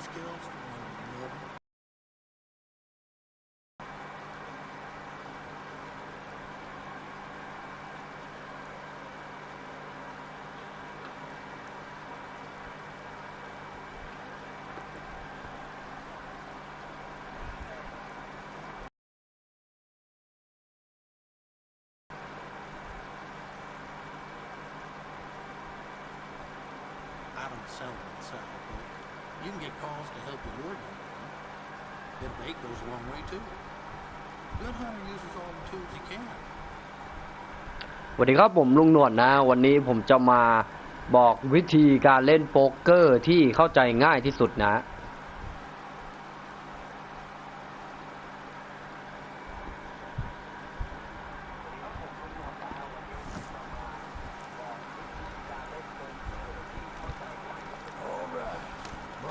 these girls um, I don't sell them, so. You can get calls to help you ward it. Bit of bait goes a long way too. Good hunter uses all the tools he can. สวัสดีครับผมลุงหนวดนะ วันนี้ผมจะมาบอกวิธีการเล่นโป๊กเกอร์ที่เข้าใจง่ายที่สุดนะ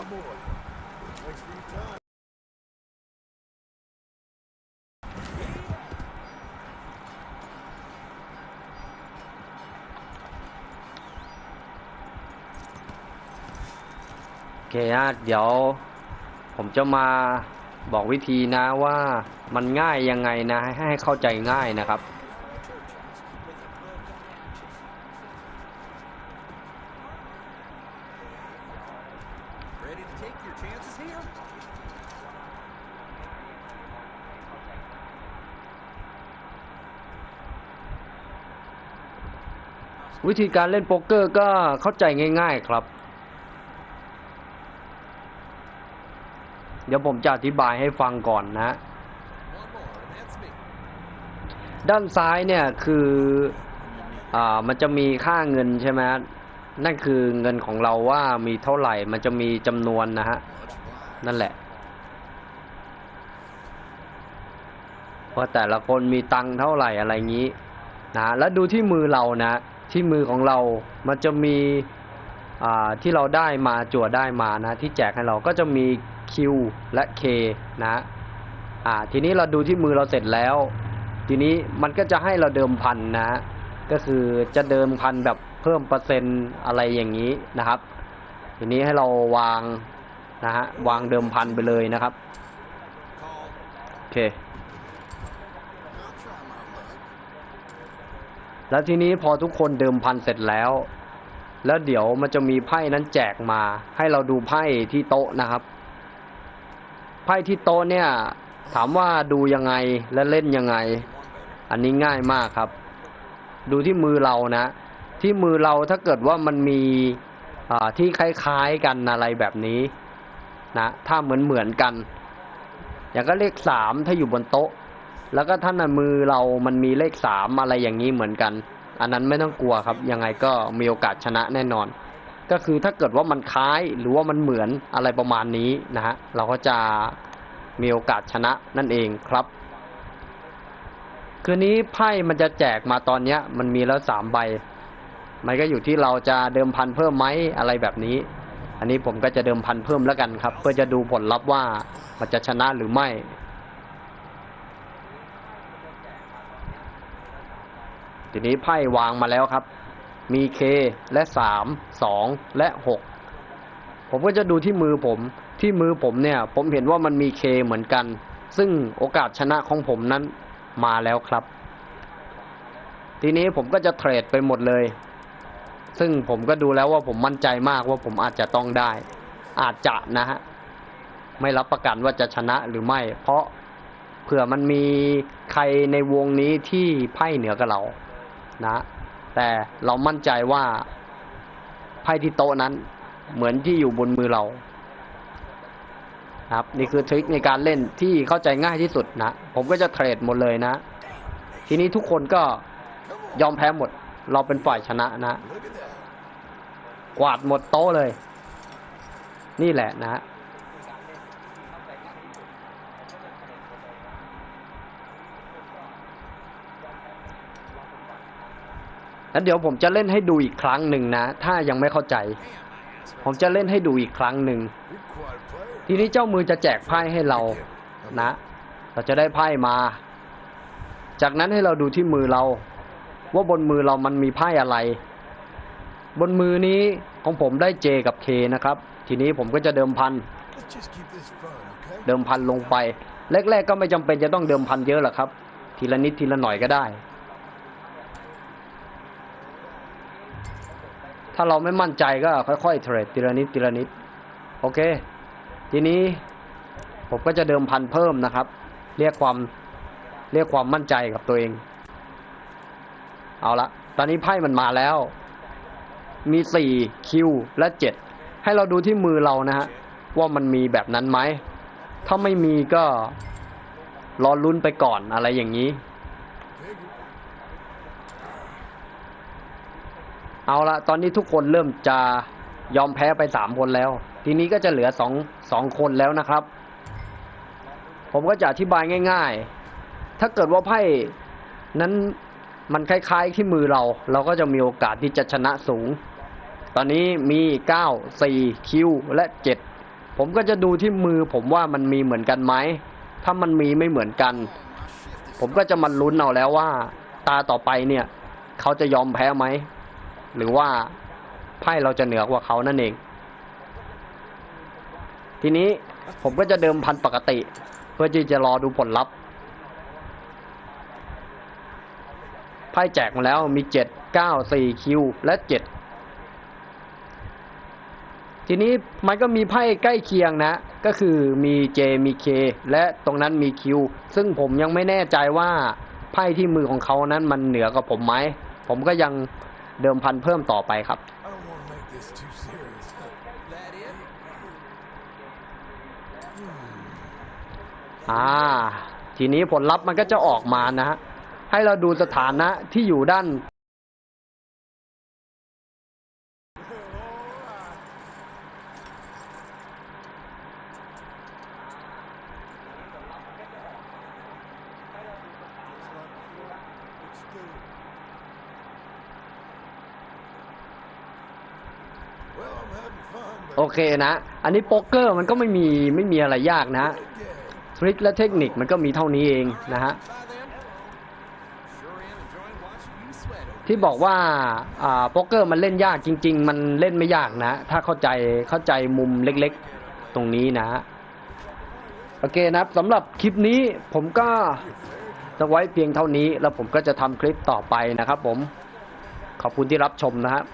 boy. Thanks for your time. โอเคฮะเดี๋ยวผมจะมาบอกวิธีนะว่ามันง่ายยังไงนะให้ให้เข้าใจง่ายนะครับ วิธีการเล่นโป๊กเกอร์ก็เข้าใจง่าย ๆครับ เดี๋ยวผมจะอธิบายให้ฟังก่อนนะ ด้านซ้ายเนี่ยคืออ่ามันจะมีค่าเงินใช่ไหมนั่นคือเงินของเราว่ามีเท่าไหร่ มันจะมีจำนวนนะฮะ นั่นแหละว่าแต่ละคนมีตังค์เท่าไหร่อะไรงี้นะแล้วดูที่มือเรานะ ที่มือของเรา มันจะมีที่เราได้มาจั่วได้มานะที่แจกให้เราก็จะมี Q และ K นะอ่าทีนี้เราดูที่มือเราเสร็จแล้ว ทีนี้มันก็จะให้เราเดิมพันนะ ก็คือจะเดิมพันแบบเพิ่มเปอร์เซ็นต์อะไรอย่างนี้นะครับ ทีนี้ให้เราวางนะฮะวางเดิมพันไปเลยนะครับโอเค แล้วทีนี้พอทุกคนเดิมพันเสร็จแล้ว แล้วเดี๋ยวมันจะมีไพ่นั้นแจกมา ให้เราดูไพ่ที่โต๊ะนะครับ ไพ่ที่โต๊ะเนี่ย ถามว่าดูยังไงและเล่นยังไง อันนี้ง่ายมากครับ ดูที่มือเรานะ ที่มือเราถ้าเกิดว่ามันมีอ่าที่คล้ายๆกันอะไรแบบนี้นะถ้าเหมือนเหมือนๆกัน อย่างก็เลขสามถ้าอยู่บนโต๊ะ แล้วก็ถ้านมือเรามันมีเลขสามอะไรอย่างนี้เหมือนกัน อันนั้นไม่ต้องกลัวครับ ยังไงก็มีโอกาสชนะแน่นอน ก็คือถ้าเกิดว่ามันคล้ายหรือว่ามันเหมือนอะไรประมาณนี้นะฮะเราก็จะมีโอกาสชนะนั่นเองครับ คืนนี้ไพ่มันจะแจกมาตอนเนี้ย มันมีแล้วสามใบ มันก็อยู่ที่เราจะเดิมพันเพิ่มไหมอะไรแบบนี้ อันนี้ผมก็จะเดิมพันเพิ่มแล้วกันครับ เพื่อจะดูผลลัพธ์ว่ามันจะชนะหรือไม่ ทีนี้ไพ่วางมาแล้วครับ มี K และสามสองและหกผมก็จะดูที่มือผมที่มือผมเนี่ย ผมเห็นว่ามันมี K เหมือนกัน ซึ่งโอกาสชนะของผมนั้นมาแล้วครับ ทีนี้ผมก็จะเทรดไปหมดเลย ซึ่งผมก็ดูแล้วว่าผมมั่นใจมากว่าผมอาจจะต้องได้ อาจจะนะฮะไม่รับประกันว่าจะชนะหรือไม่ เพราะเผื่อมันมีใครในวงนี้ที่ไพ่เหนือกับเรา นะ แต่เรามั่นใจว่าไพ่ที่โต๊ะนั้นเหมือนที่อยู่บนมือเราครับนี่คือทริคในการเล่นที่เข้าใจง่ายที่สุดนะ ผมก็จะเทรดหมดเลยนะ ทีนี้ทุกคนก็ยอมแพ้หมด เราเป็นฝ่ายชนะนะ กวาดหมดโต๊ะเลย นี่แหละนะ แล้วเดี๋ยวผมจะเล่นให้ดูอีกครั้งหนึ่งนะ ถ้ายังไม่เข้าใจ ผมจะเล่นให้ดูอีกครั้งหนึ่ง ทีนี้เจ้ามือจะแจกไพ่ให้เรานะ เราจะได้ไพ่มา จากนั้นให้เราดูที่มือเรา ว่าบนมือเรามันมีไพ่อะไร บนมือนี้ของผมได้ J กับ K นะครับ ทีนี้ผมก็จะเดิมพัน เดิมพันลงไป แรกๆก็ไม่จำเป็นจะต้องเดิมพันเยอะหรอกครับ ทีละนิดทีละหน่อยก็ได้ ถ้าเราไม่มั่นใจก็ค่อยๆเทรดทีละนิดทีละนิด โอเค ทีนี้ผมก็จะเดิมพันเพิ่มนะครับ เรียกความเรียกความมั่นใจกับตัวเอง เอาละตอนนี้ไพ่มันมาแล้ว มีสี่คิวและเจ็ดให้เราดูที่มือเรานะฮะว่ามันมีแบบนั้นไหม ถ้าไม่มีก็รอลุ้นไปก่อนอะไรอย่างนี้ เอาละตอนนี้ทุกคนเริ่มจะยอมแพ้ไปสามคนแล้ว ทีนี้ก็จะเหลือสองสองคนแล้วนะครับ ผมก็จะอธิบายง่าย ๆ ถ้าเกิดว่าไพ่นั้นมันคล้ายๆที่มือเรา เราก็จะมีโอกาสที่จะชนะสูง ตอนนี้มี9 4คิวและ7ผมก็จะดูที่มือผมว่ามันมีเหมือนกันไหม ถ้ามันมีไม่เหมือนกัน ผมก็จะมาลุ้นเอาแล้วว่า ตาต่อไปเนี่ย เขาจะยอมแพ้ไหม หรือว่าไพ่เราจะเหนือกว่าเขานั่นเอง ทีนี้ผมก็จะเดิมพันปกติ เพื่อที่จะรอดูผลลัพธ์ไพ่แจกมาแล้วมีเจ็ดเก้าสี่คิวและเจ็ดทีนี้มันก็มีไพ่ใกล้เคียงนะ ก็คือมีเจมีเคและตรงนั้นมีคิวซึ่งผมยังไม่แน่ใจว่าไพ่ที่มือของเขานั้นมันเหนือกว่าผมไหม ผมก็ยัง เดิมพันเพิ่มต่อไปครับ I don't want to make this too serious. That it? อ่า ทีนี้ผลลัพธ์มันก็จะออกมานะฮะ ให้เราดูสถานะที่อยู่ด้าน โอเคนะ อันนี้โป๊กเกอร์มันก็ไม่มีไม่มีอะไรยากนะทริคและเทคนิคมันก็มีเท่านี้เองนะฮะที่บอกว่าอ่าโป๊กเกอร์มันเล่นยากจริง ๆ มันเล่นไม่ยากนะ ถ้าเข้าใจเข้าใจมุมเล็กๆ ตรงนี้นะฮะโอเคนะครับสำหรับคลิปนี้ผมก็จะไว้เพียงเท่านี้แล้วผมก็จะทำคลิปต่อไปนะครับผมขอบคุณที่รับชมนะครับ